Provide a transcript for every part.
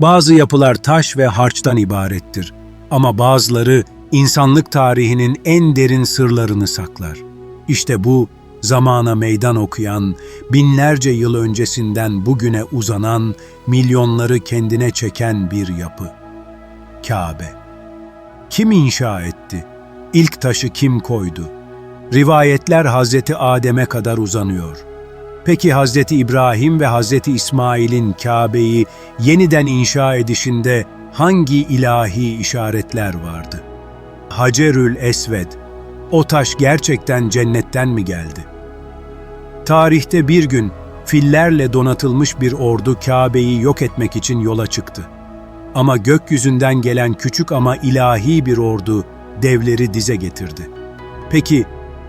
Bazı yapılar taş ve harçtan ibarettir ama bazıları insanlık tarihinin en derin sırlarını saklar. İşte bu zamana meydan okuyan, binlerce yıl öncesinden bugüne uzanan, milyonları kendine çeken bir yapı. Kabe. Kim inşa etti? İlk taşı kim koydu? Rivayetler Hazreti Adem'e kadar uzanıyor. Peki Hazreti İbrahim ve Hazreti İsmail'in Kabe'yi yeniden inşa edişinde hangi ilahi işaretler vardı? Hacerül Esved, o taş gerçekten cennetten mi geldi? Tarihte bir gün fillerle donatılmış bir ordu Kabe'yi yok etmek için yola çıktı. Ama gökyüzünden gelen küçük ama ilahi bir ordu devleri dize getirdi. Peki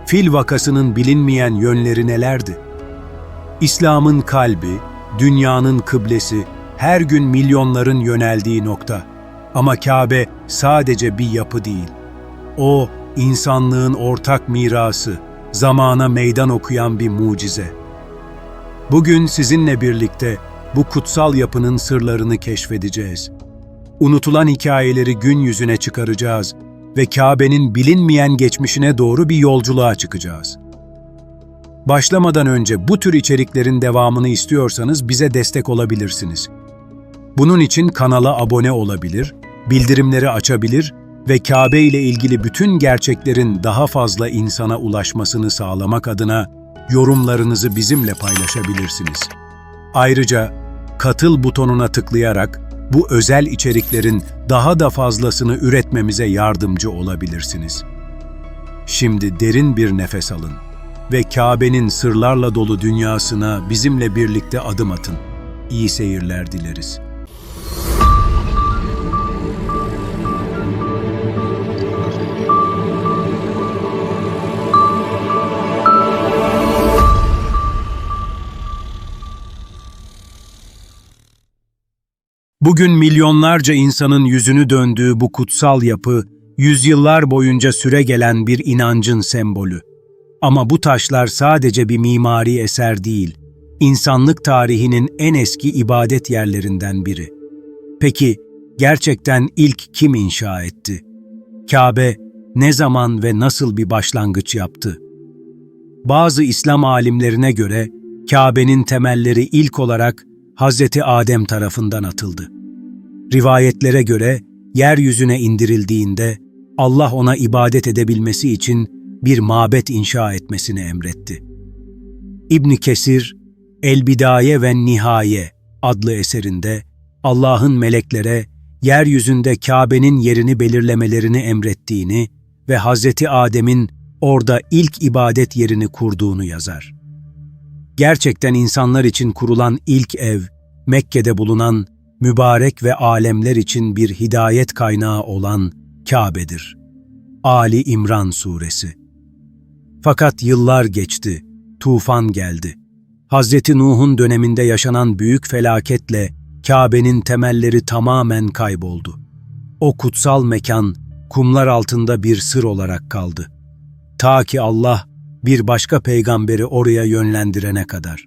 fil vakasının bilinmeyen yönleri nelerdi? İslam'ın kalbi, dünyanın kıblesi, her gün milyonların yöneldiği nokta. Ama Kabe sadece bir yapı değil. O, insanlığın ortak mirası, zamana meydan okuyan bir mucize. Bugün sizinle birlikte bu kutsal yapının sırlarını keşfedeceğiz. Unutulan hikayeleri gün yüzüne çıkaracağız ve Kabe'nin bilinmeyen geçmişine doğru bir yolculuğa çıkacağız. Başlamadan önce bu tür içeriklerin devamını istiyorsanız bize destek olabilirsiniz. Bunun için kanala abone olabilir, bildirimleri açabilir ve Kabe ile ilgili bütün gerçeklerin daha fazla insana ulaşmasını sağlamak adına yorumlarınızı bizimle paylaşabilirsiniz. Ayrıca katıl butonuna tıklayarak bu özel içeriklerin daha da fazlasını üretmemize yardımcı olabilirsiniz. Şimdi derin bir nefes alın ve Kabe'nin sırlarla dolu dünyasına bizimle birlikte adım atın. İyi seyirler dileriz. Bugün milyonlarca insanın yüzünü döndüğü bu kutsal yapı, yüzyıllar boyunca süre gelen bir inancın sembolü. Ama bu taşlar sadece bir mimari eser değil, insanlık tarihinin en eski ibadet yerlerinden biri. Peki, gerçekten ilk kim inşa etti? Kabe ne zaman ve nasıl bir başlangıç yaptı? Bazı İslam alimlerine göre Kabe'nin temelleri ilk olarak Hazreti Adem tarafından atıldı. Rivayetlere göre yeryüzüne indirildiğinde Allah ona ibadet edebilmesi için bir mabet inşa etmesini emretti. İbn Kesir, El Bidaye ve Nihaye adlı eserinde Allah'ın meleklere yeryüzünde Kabe'nin yerini belirlemelerini emrettiğini ve Hazreti Adem'in orada ilk ibadet yerini kurduğunu yazar. Gerçekten insanlar için kurulan ilk ev, Mekke'de bulunan mübarek ve alemler için bir hidayet kaynağı olan Kabe'dir. Ali İmran Suresi Fakat yıllar geçti, tufan geldi. Hazreti Nuh'un döneminde yaşanan büyük felaketle Kabe'nin temelleri tamamen kayboldu. O kutsal mekan kumlar altında bir sır olarak kaldı. Ta ki Allah bir başka peygamberi oraya yönlendirene kadar.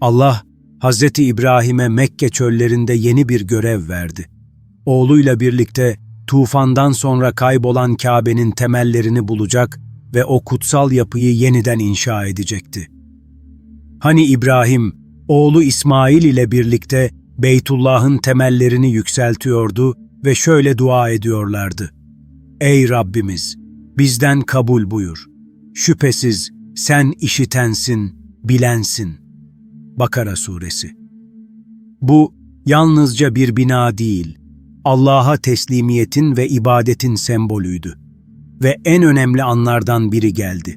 Allah, Hazreti İbrahim'e Mekke çöllerinde yeni bir görev verdi. Oğluyla birlikte tufandan sonra kaybolan Kabe'nin temellerini bulacak ve o kutsal yapıyı yeniden inşa edecekti. Hani İbrahim, oğlu İsmail ile birlikte Beytullah'ın temellerini yükseltiyordu ve şöyle dua ediyorlardı. Ey Rabbimiz! Bizden kabul buyur. Şüphesiz sen işitensin, bilensin. Bakara Suresi Bu yalnızca bir bina değil, Allah'a teslimiyetin ve ibadetin sembolüydü. Ve en önemli anlardan biri geldi.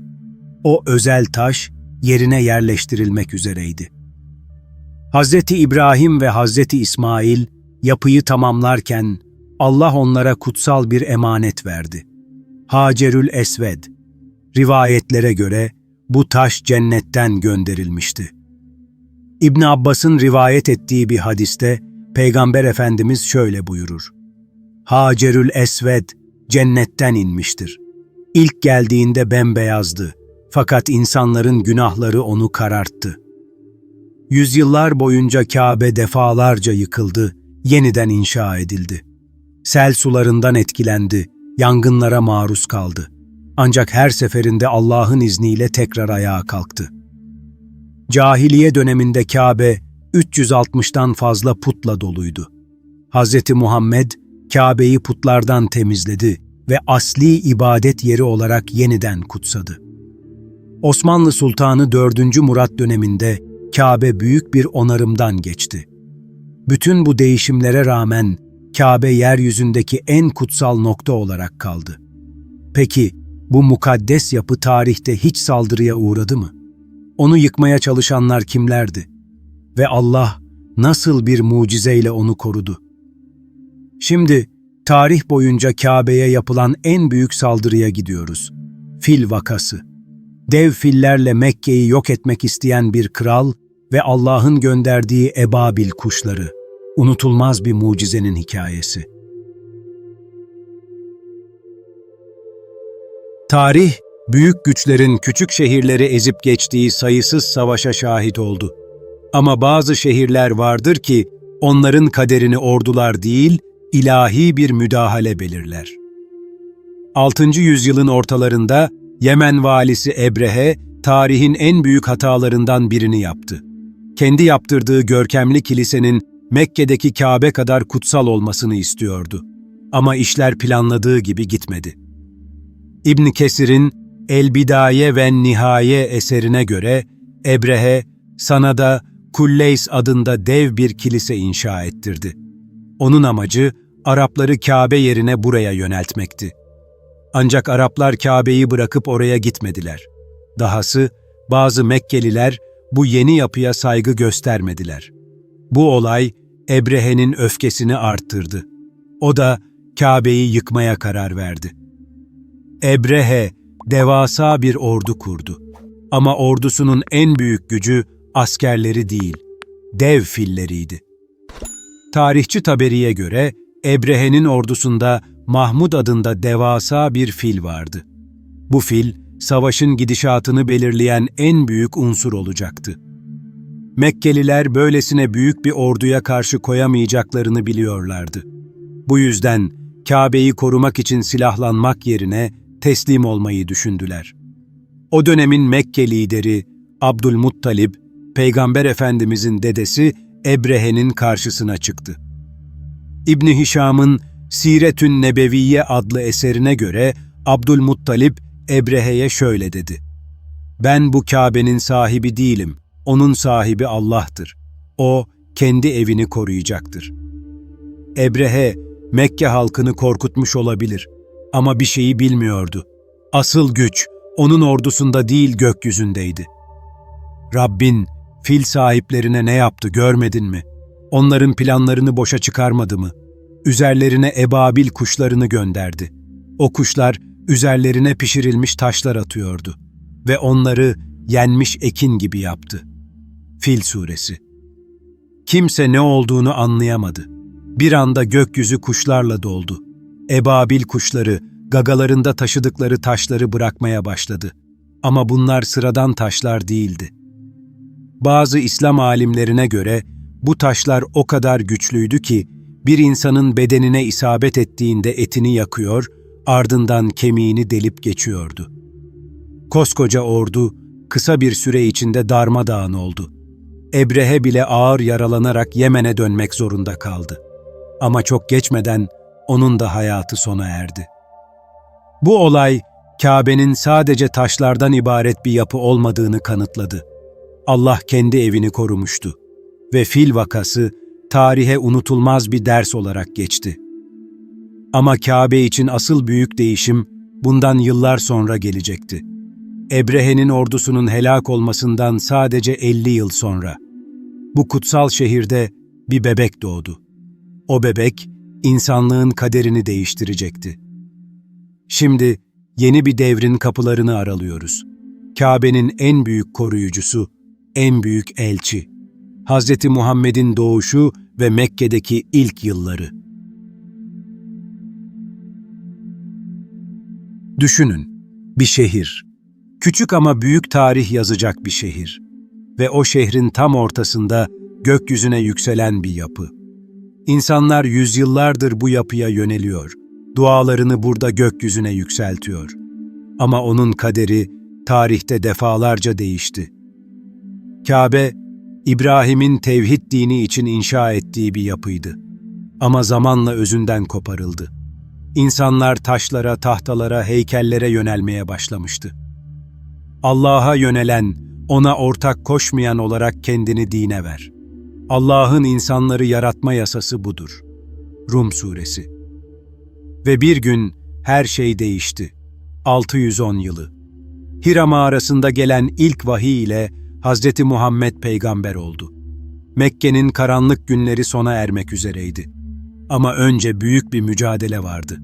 O özel taş yerine yerleştirilmek üzereydi. Hazreti İbrahim ve Hazreti İsmail yapıyı tamamlarken Allah onlara kutsal bir emanet verdi. Hacerül Esved. Rivayetlere göre bu taş cennetten gönderilmişti. İbn Abbas'ın rivayet ettiği bir hadiste Peygamber Efendimiz şöyle buyurur. Hacerül Esved cennetten inmiştir. İlk geldiğinde bembeyazdı fakat insanların günahları onu kararttı. Yüzyıllar boyunca Kabe defalarca yıkıldı, yeniden inşa edildi. Sel sularından etkilendi, yangınlara maruz kaldı. Ancak her seferinde Allah'ın izniyle tekrar ayağa kalktı. Cahiliye döneminde Kabe 360'tan fazla putla doluydu. Hz. Muhammed Kabe'yi putlardan temizledi ve asli ibadet yeri olarak yeniden kutsadı. Osmanlı Sultanı 4. Murat döneminde Kabe büyük bir onarımdan geçti. Bütün bu değişimlere rağmen Kabe yeryüzündeki en kutsal nokta olarak kaldı. Peki bu mukaddes yapı tarihte hiç saldırıya uğradı mı? Onu yıkmaya çalışanlar kimlerdi? Ve Allah nasıl bir mucizeyle onu korudu? Şimdi tarih boyunca Kabe'ye yapılan en büyük saldırıya gidiyoruz. Fil vakası. Dev fillerle Mekke'yi yok etmek isteyen bir kral ve Allah'ın gönderdiği ebabil kuşları. Unutulmaz bir mucizenin hikayesi. Tarih, büyük güçlerin küçük şehirleri ezip geçtiği sayısız savaşa şahit oldu. Ama bazı şehirler vardır ki onların kaderini ordular değil, ilahi bir müdahale belirler. 6. yüzyılın ortalarında Yemen valisi Ebrehe, tarihin en büyük hatalarından birini yaptı. Kendi yaptırdığı görkemli kilisenin Mekke'deki Kabe kadar kutsal olmasını istiyordu. Ama işler planladığı gibi gitmedi. İbn Kesir'in El Bidaye ve Nihaye eserine göre Ebrehe sana da Kulleys adında dev bir kilise inşa ettirdi. Onun amacı Arapları Kabe yerine buraya yöneltmekti. Ancak Araplar Kabe'yi bırakıp oraya gitmediler. Dahası bazı Mekkeliler bu yeni yapıya saygı göstermediler. Bu olay Ebrehe'nin öfkesini arttırdı. O da Kabe'yi yıkmaya karar verdi. Ebrehe devasa bir ordu kurdu. Ama ordusunun en büyük gücü askerleri değil, dev filleriydi. Tarihçi Taberi'ye göre Ebrehe'nin ordusunda Mahmud adında devasa bir fil vardı. Bu fil, savaşın gidişatını belirleyen en büyük unsur olacaktı. Mekkeliler böylesine büyük bir orduya karşı koyamayacaklarını biliyorlardı. Bu yüzden Kabe'yi korumak için silahlanmak yerine teslim olmayı düşündüler. O dönemin Mekke lideri Abdülmuttalib, Peygamber Efendimizin dedesi Ebrehe'nin karşısına çıktı. İbni Hişam'ın Siretün Nebeviye adlı eserine göre Abdülmuttalib Ebrehe'ye şöyle dedi. Ben bu Kabe'nin sahibi değilim, onun sahibi Allah'tır. O, kendi evini koruyacaktır. Ebrehe, Mekke halkını korkutmuş olabilir ama bir şeyi bilmiyordu. Asıl güç, onun ordusunda değil gökyüzündeydi. Rabbin, fil sahiplerine ne yaptı görmedin mi? Onların planlarını boşa çıkarmadı mı? Üzerlerine ebabil kuşlarını gönderdi. O kuşlar üzerlerine pişirilmiş taşlar atıyordu ve onları yenmiş ekin gibi yaptı. Fil Suresi Kimse ne olduğunu anlayamadı. Bir anda gökyüzü kuşlarla doldu. Ebabil kuşları gagalarında taşıdıkları taşları bırakmaya başladı. Ama bunlar sıradan taşlar değildi. Bazı İslam alimlerine göre bu taşlar o kadar güçlüydü ki bir insanın bedenine isabet ettiğinde etini yakıyor, ardından kemiğini delip geçiyordu. Koskoca ordu kısa bir süre içinde darmadağın oldu. Ebrehe bile ağır yaralanarak Yemen'e dönmek zorunda kaldı. Ama çok geçmeden onun da hayatı sona erdi. Bu olay Kabe'nin sadece taşlardan ibaret bir yapı olmadığını kanıtladı. Allah kendi evini korumuştu ve fil vakası tarihe unutulmaz bir ders olarak geçti. Ama Kabe için asıl büyük değişim bundan yıllar sonra gelecekti. Ebrehe'nin ordusunun helak olmasından sadece 50 yıl sonra. Bu kutsal şehirde bir bebek doğdu. O bebek, insanlığın kaderini değiştirecekti. Şimdi yeni bir devrin kapılarını aralıyoruz. Kabe'nin en büyük koruyucusu, en büyük elçi. Hz. Muhammed'in doğuşu ve Mekke'deki ilk yılları. Düşünün, bir şehir. Küçük ama büyük tarih yazacak bir şehir. Ve o şehrin tam ortasında gökyüzüne yükselen bir yapı. İnsanlar yüzyıllardır bu yapıya yöneliyor. Dualarını burada gökyüzüne yükseltiyor. Ama onun kaderi tarihte defalarca değişti. Kabe, İbrahim'in tevhid dini için inşa ettiği bir yapıydı. Ama zamanla özünden koparıldı. İnsanlar taşlara, tahtalara, heykellere yönelmeye başlamıştı. Allah'a yönelen, ona ortak koşmayan olarak kendini dine ver. Allah'ın insanları yaratma yasası budur. Rum Suresi Ve bir gün her şey değişti. 610 yılı. Hira mağarasında gelen ilk vahiy ile Hazreti Muhammed peygamber oldu. Mekke'nin karanlık günleri sona ermek üzereydi. Ama önce büyük bir mücadele vardı.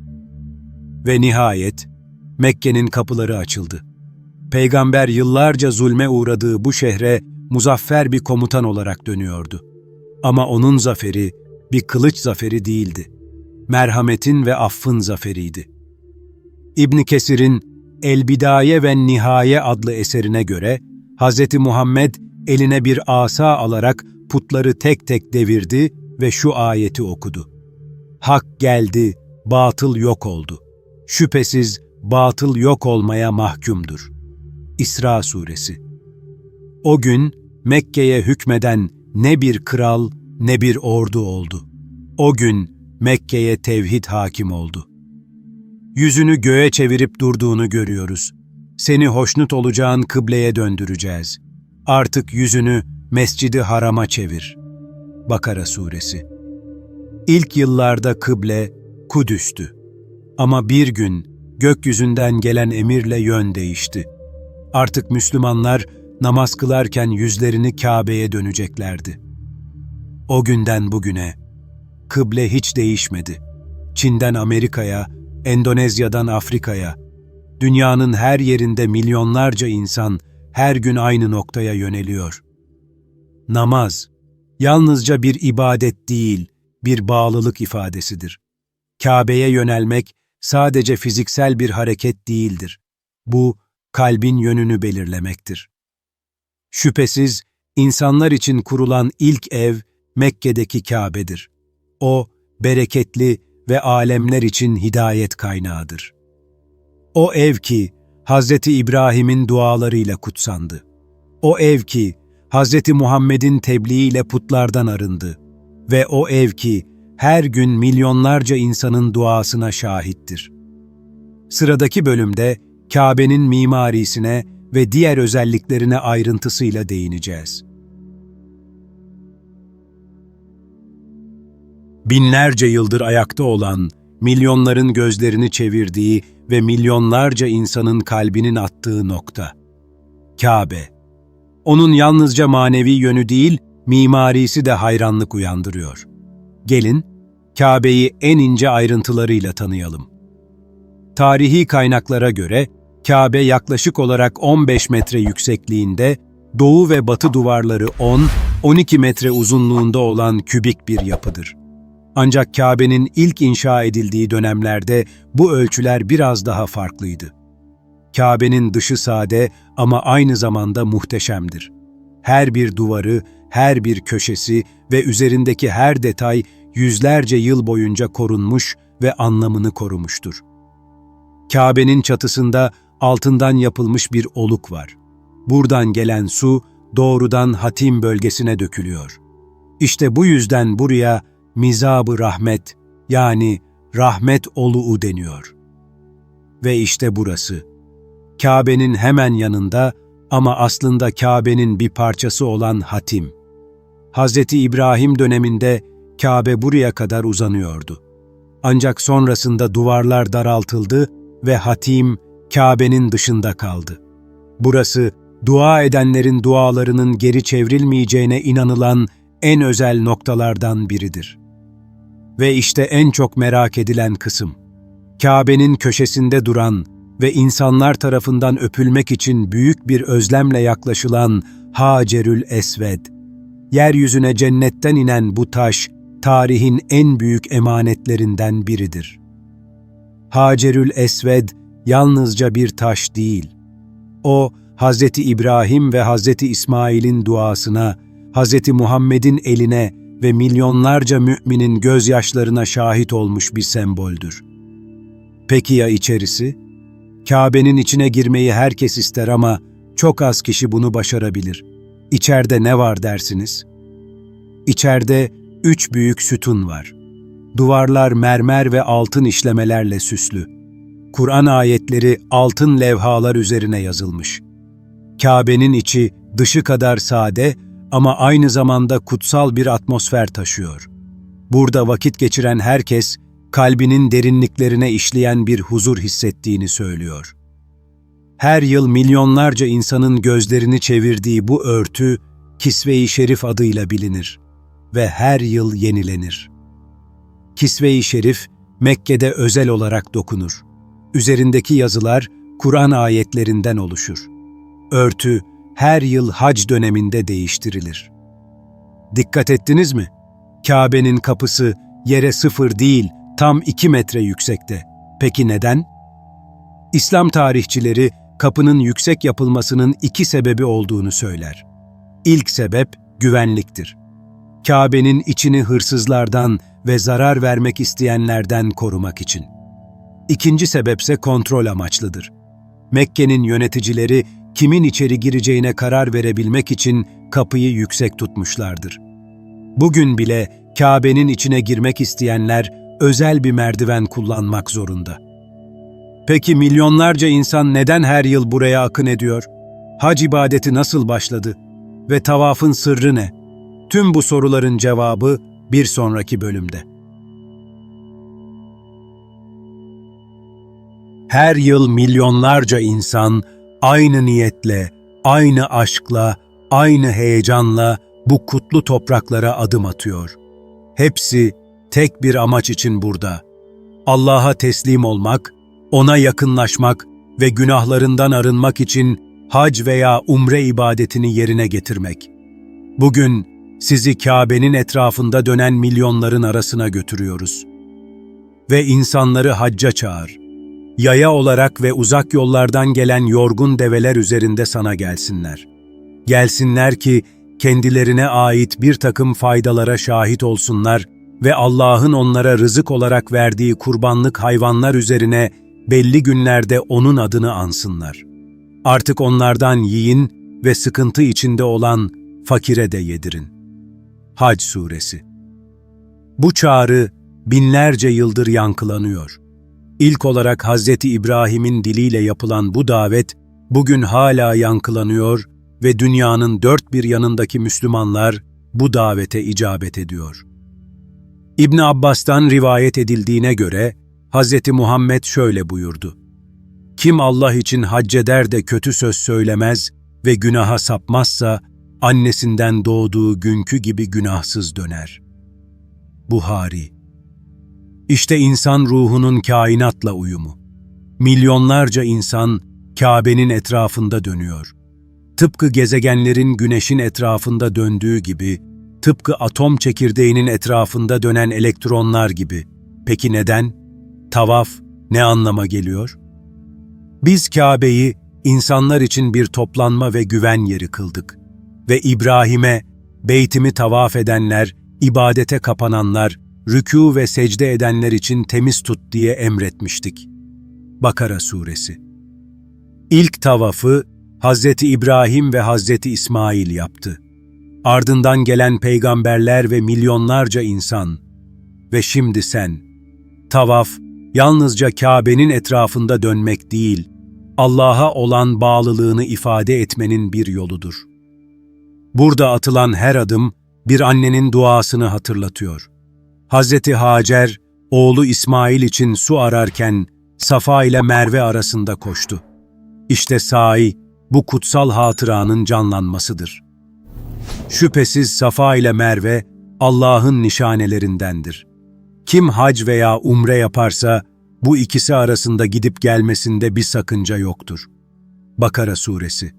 Ve nihayet Mekke'nin kapıları açıldı. Peygamber yıllarca zulme uğradığı bu şehre muzaffer bir komutan olarak dönüyordu. Ama onun zaferi bir kılıç zaferi değildi. Merhametin ve affın zaferiydi. İbn Kesir'in El Bidaye ve Nihaye adlı eserine göre Hz. Muhammed eline bir asa alarak putları tek tek devirdi ve şu ayeti okudu. Hak geldi, batıl yok oldu. Şüphesiz batıl yok olmaya mahkumdur. İsra Suresi O gün Mekke'ye hükmeden ne bir kral ne bir ordu oldu. O gün Mekke'ye tevhid hakim oldu. Yüzünü göğe çevirip durduğunu görüyoruz. Seni hoşnut olacağın kıbleye döndüreceğiz. Artık yüzünü Mescidi Haram'a çevir. Bakara Suresi İlk yıllarda kıble Kudüs'tü. Ama bir gün gökyüzünden gelen emirle yön değişti. Artık Müslümanlar namaz kılarken yüzlerini Kabe'ye döneceklerdi. O günden bugüne kıble hiç değişmedi. Çin'den Amerika'ya, Endonezya'dan Afrika'ya, dünyanın her yerinde milyonlarca insan her gün aynı noktaya yöneliyor. Namaz, yalnızca bir ibadet değil, bir bağlılık ifadesidir. Kabe'ye yönelmek sadece fiziksel bir hareket değildir. Bu, kalbin yönünü belirlemektir. Şüphesiz, insanlar için kurulan ilk ev Mekke'deki Kabe'dir. O, bereketli ve alemler için hidayet kaynağıdır. O ev ki, Hazreti İbrahim'in dualarıyla kutsandı. O ev ki, Hazreti Muhammed'in tebliğiyle putlardan arındı. Ve o ev ki, her gün milyonlarca insanın duasına şahittir. Sıradaki bölümde Kabe'nin mimarisine ve diğer özelliklerine ayrıntısıyla değineceğiz. Binlerce yıldır ayakta olan, milyonların gözlerini çevirdiği ve milyonlarca insanın kalbinin attığı nokta. Kabe. Onun yalnızca manevi yönü değil, mimarisi de hayranlık uyandırıyor. Gelin, Kabe'yi en ince ayrıntılarıyla tanıyalım. Tarihi kaynaklara göre Kabe yaklaşık olarak 15 metre yüksekliğinde, doğu ve batı duvarları 10-12 metre uzunluğunda olan kübik bir yapıdır. Ancak Kabe'nin ilk inşa edildiği dönemlerde bu ölçüler biraz daha farklıydı. Kabe'nin dışı sade ama aynı zamanda muhteşemdir. Her bir duvarı, her bir köşesi ve üzerindeki her detay yüzlerce yıl boyunca korunmuş ve anlamını korumuştur. Kabe'nin çatısında altından yapılmış bir oluk var. Buradan gelen su doğrudan Hatim bölgesine dökülüyor. İşte bu yüzden buraya mizabı rahmet yani rahmet oluğu deniyor. Ve işte burası. Kabe'nin hemen yanında ama aslında Kabe'nin bir parçası olan Hatim. Hz. İbrahim döneminde Kabe buraya kadar uzanıyordu. Ancak sonrasında duvarlar daraltıldı ve Hatim Kabe'nin dışında kaldı. Burası dua edenlerin dualarının geri çevrilmeyeceğine inanılan en özel noktalardan biridir. Ve işte en çok merak edilen kısım. Kabe'nin köşesinde duran ve insanlar tarafından öpülmek için büyük bir özlemle yaklaşılan Hacerül Esved. Yeryüzüne cennetten inen bu taş, tarihin en büyük emanetlerinden biridir. Hacerül Esved yalnızca bir taş değil. O, Hz. İbrahim ve Hz. İsmail'in duasına, Hz. Muhammed'in eline ve milyonlarca müminin gözyaşlarına şahit olmuş bir semboldür. Peki ya içerisi? Kabe'nin içine girmeyi herkes ister ama çok az kişi bunu başarabilir. İçeride ne var dersiniz? İçeride üç büyük sütun var. Duvarlar mermer ve altın işlemelerle süslü. Kur'an ayetleri altın levhalar üzerine yazılmış. Kabe'nin içi dışı kadar sade ama aynı zamanda kutsal bir atmosfer taşıyor. Burada vakit geçiren herkes kalbinin derinliklerine işleyen bir huzur hissettiğini söylüyor. Her yıl milyonlarca insanın gözlerini çevirdiği bu örtü Kisve-i Şerif adıyla bilinir ve her yıl yenilenir. Kisve-i Şerif Mekke'de özel olarak dokunur. Üzerindeki yazılar Kur'an ayetlerinden oluşur. Örtü her yıl hac döneminde değiştirilir. Dikkat ettiniz mi? Kabe'nin kapısı yere sıfır değil, tam iki metre yüksekte. Peki neden? İslam tarihçileri kapının yüksek yapılmasının iki sebebi olduğunu söyler. İlk sebep güvenliktir. Kabe'nin içini hırsızlardan ve zarar vermek isteyenlerden korumak için. İkinci sebepse kontrol amaçlıdır. Mekke'nin yöneticileri kimin içeri gireceğine karar verebilmek için kapıyı yüksek tutmuşlardır. Bugün bile Kabe'nin içine girmek isteyenler özel bir merdiven kullanmak zorunda. Peki milyonlarca insan neden her yıl buraya akın ediyor? Hac ibadeti nasıl başladı? Ve tavafın sırrı ne? Tüm bu soruların cevabı bir sonraki bölümde. Her yıl milyonlarca insan aynı niyetle, aynı aşkla, aynı heyecanla bu kutlu topraklara adım atıyor. Hepsi tek bir amaç için burada. Allah'a teslim olmak, ona yakınlaşmak ve günahlarından arınmak için hac veya umre ibadetini yerine getirmek. Bugün sizi Kabe'nin etrafında dönen milyonların arasına götürüyoruz. Ve insanları hacca çağır. Yaya olarak ve uzak yollardan gelen yorgun develer üzerinde sana gelsinler. Gelsinler ki kendilerine ait bir takım faydalara şahit olsunlar ve Allah'ın onlara rızık olarak verdiği kurbanlık hayvanlar üzerine belli günlerde O'nun adını ansınlar. Artık onlardan yiyin ve sıkıntı içinde olan fakire de yedirin. Hac Suresi Bu çağrı binlerce yıldır yankılanıyor. İlk olarak Hazreti İbrahim'in diliyle yapılan bu davet bugün hala yankılanıyor ve dünyanın dört bir yanındaki Müslümanlar bu davete icabet ediyor. İbn Abbas'tan rivayet edildiğine göre Hz. Muhammed şöyle buyurdu. Kim Allah için hacceder de kötü söz söylemez ve günaha sapmazsa, annesinden doğduğu günkü gibi günahsız döner. Buhari İşte insan ruhunun kainatla uyumu. Milyonlarca insan Kabe'nin etrafında dönüyor. Tıpkı gezegenlerin güneşin etrafında döndüğü gibi, tıpkı atom çekirdeğinin etrafında dönen elektronlar gibi. Peki neden? Tavaf ne anlama geliyor? Biz Kabe'yi insanlar için bir toplanma ve güven yeri kıldık ve İbrahim'e beytimi tavaf edenler, ibadete kapananlar, rükû ve secde edenler için temiz tut diye emretmiştik. Bakara Suresi İlk tavafı Hazreti İbrahim ve Hazreti İsmail yaptı. Ardından gelen peygamberler ve milyonlarca insan. Ve şimdi sen. Tavaf, yalnızca Kabe'nin etrafında dönmek değil, Allah'a olan bağlılığını ifade etmenin bir yoludur. Burada atılan her adım bir annenin duasını hatırlatıyor. Hazreti Hacer, oğlu İsmail için su ararken Safa ile Merve arasında koştu. İşte sahi bu kutsal hatıranın canlanmasıdır. Şüphesiz Safa ile Merve Allah'ın nişanelerindendir. Kim hac veya umre yaparsa bu ikisi arasında gidip gelmesinde bir sakınca yoktur. Bakara Suresi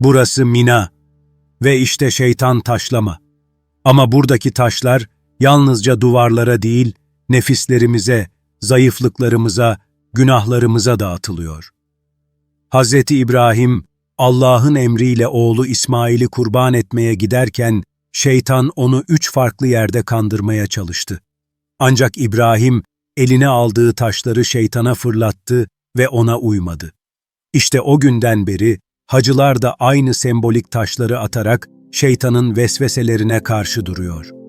Burası Mina ve işte şeytan taşlama. Ama buradaki taşlar yalnızca duvarlara değil, nefislerimize, zayıflıklarımıza, günahlarımıza da atılıyor. Hz. İbrahim, Allah'ın emriyle oğlu İsmail'i kurban etmeye giderken Şeytan onu üç farklı yerde kandırmaya çalıştı. Ancak İbrahim eline aldığı taşları şeytana fırlattı ve ona uymadı. İşte o günden beri hacılar da aynı sembolik taşları atarak şeytanın vesveselerine karşı duruyor.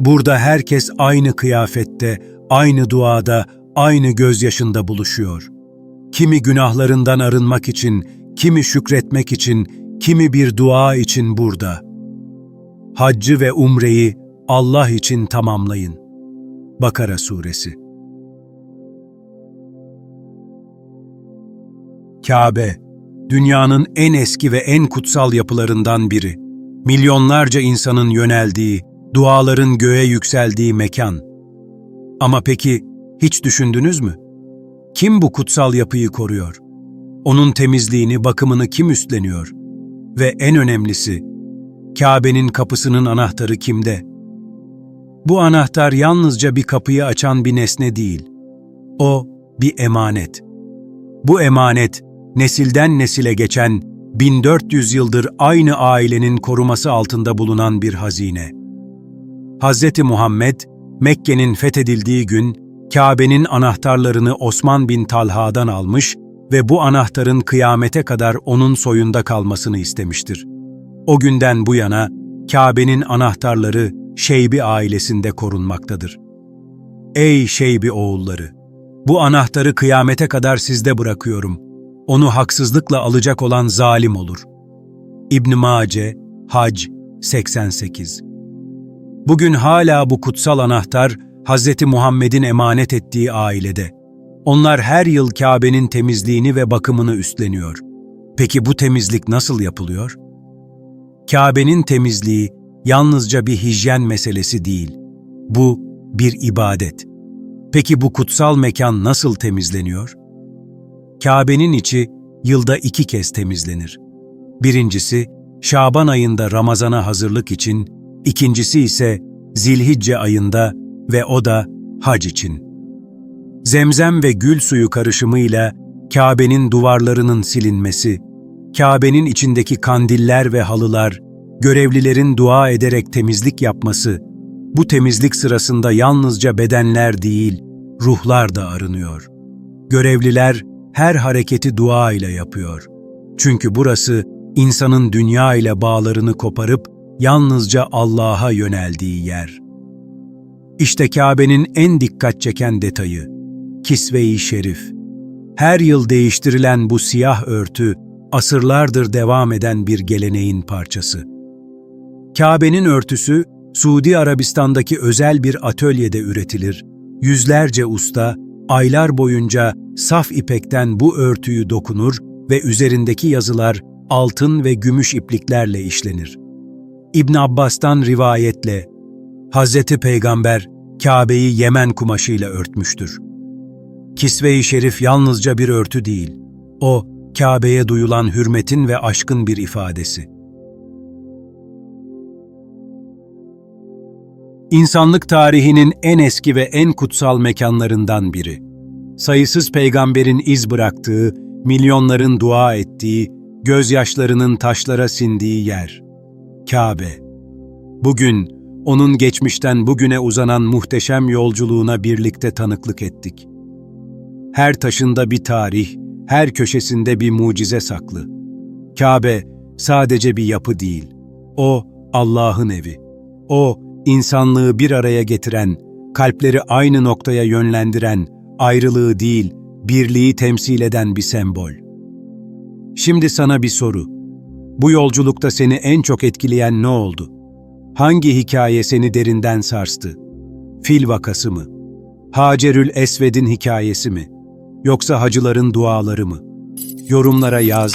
Burada herkes aynı kıyafette, aynı duada, aynı gözyaşında buluşuyor. Kimi günahlarından arınmak için, kimi şükretmek için, kimi bir dua için burada. Haccı ve umreyi Allah için tamamlayın. Bakara Suresi Kabe, dünyanın en eski ve en kutsal yapılarından biri. Milyonlarca insanın yöneldiği, duaların göğe yükseldiği mekan. Ama peki hiç düşündünüz mü? Kim bu kutsal yapıyı koruyor? Onun temizliğini, bakımını kim üstleniyor? Ve en önemlisi, Kabe'nin kapısının anahtarı kimde? Bu anahtar yalnızca bir kapıyı açan bir nesne değil. O bir emanet. Bu emanet, nesilden nesile geçen 1400 yıldır aynı ailenin koruması altında bulunan bir hazine. Hz. Muhammed, Mekke'nin fethedildiği gün Kabe'nin anahtarlarını Osman bin Talha'dan almış ve bu anahtarın kıyamete kadar onun soyunda kalmasını istemiştir. O günden bu yana Kabe'nin anahtarları Şeybi ailesinde korunmaktadır. Ey Şeybi oğulları! Bu anahtarı kıyamete kadar sizde bırakıyorum. Onu haksızlıkla alacak olan zalim olur. İbn Mace, Hac 88 Bugün hala bu kutsal anahtar Hz. Muhammed'in emanet ettiği ailede. Onlar her yıl Kabe'nin temizliğini ve bakımını üstleniyor. Peki bu temizlik nasıl yapılıyor? Kabe'nin temizliği yalnızca bir hijyen meselesi değil. Bu bir ibadet. Peki bu kutsal mekan nasıl temizleniyor? Kabe'nin içi yılda iki kez temizlenir. Birincisi, Şaban ayında Ramazan'a hazırlık için, ikincisi ise Zilhicce ayında ve o da hac için. Zemzem ve gül suyu karışımıyla Kabe'nin duvarlarının silinmesi, Kabe'nin içindeki kandiller ve halılar, görevlilerin dua ederek temizlik yapması, bu temizlik sırasında yalnızca bedenler değil, ruhlar da arınıyor. Görevliler her hareketi dua ile yapıyor. Çünkü burası insanın dünya ile bağlarını koparıp yalnızca Allah'a yöneldiği yer. İşte Kabe'nin en dikkat çeken detayı, kisve-i şerif. Her yıl değiştirilen bu siyah örtü, asırlardır devam eden bir geleneğin parçası. Kabe'nin örtüsü, Suudi Arabistan'daki özel bir atölyede üretilir. Yüzlerce usta, aylar boyunca saf ipekten bu örtüyü dokunur ve üzerindeki yazılar altın ve gümüş ipliklerle işlenir. İbn Abbas'tan rivayetle, Hazreti Peygamber Kabe'yi Yemen kumaşıyla örtmüştür. Kisve-i Şerif yalnızca bir örtü değil, o Kabe'ye duyulan hürmetin ve aşkın bir ifadesi. İnsanlık tarihinin en eski ve en kutsal mekanlarından biri. Sayısız peygamberin iz bıraktığı, milyonların dua ettiği, gözyaşlarının taşlara sindiği yer. Kabe. Bugün onun geçmişten bugüne uzanan muhteşem yolculuğuna birlikte tanıklık ettik. Her taşında bir tarih, her köşesinde bir mucize saklı. Kabe sadece bir yapı değil. O Allah'ın evi. O insanlığı bir araya getiren, kalpleri aynı noktaya yönlendiren, ayrılığı değil, birliği temsil eden bir sembol. Şimdi sana bir soru. Bu yolculukta seni en çok etkileyen ne oldu? Hangi hikaye seni derinden sarstı? Fil vakası mı? Hacerül Esved'in hikayesi mi? Yoksa hacıların duaları mı? Yorumlara yaz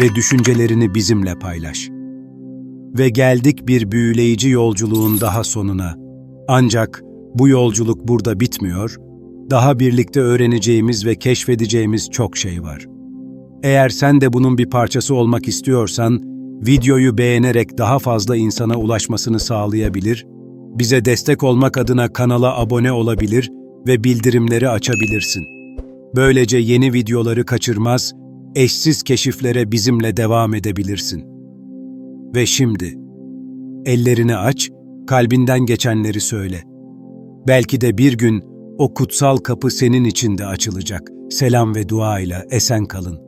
ve düşüncelerini bizimle paylaş. Ve geldik bir büyüleyici yolculuğun daha sonuna. Ancak bu yolculuk burada bitmiyor, daha birlikte öğreneceğimiz ve keşfedeceğimiz çok şey var. Eğer sen de bunun bir parçası olmak istiyorsan, videoyu beğenerek daha fazla insana ulaşmasını sağlayabilir, bize destek olmak adına kanala abone olabilir ve bildirimleri açabilirsin. Böylece yeni videoları kaçırmaz, eşsiz keşiflere bizimle devam edebilirsin. Ve şimdi, Ellerini aç, kalbinden geçenleri söyle. Belki de bir gün o kutsal kapı senin için de açılacak. Selam ve dua ile esen kalın.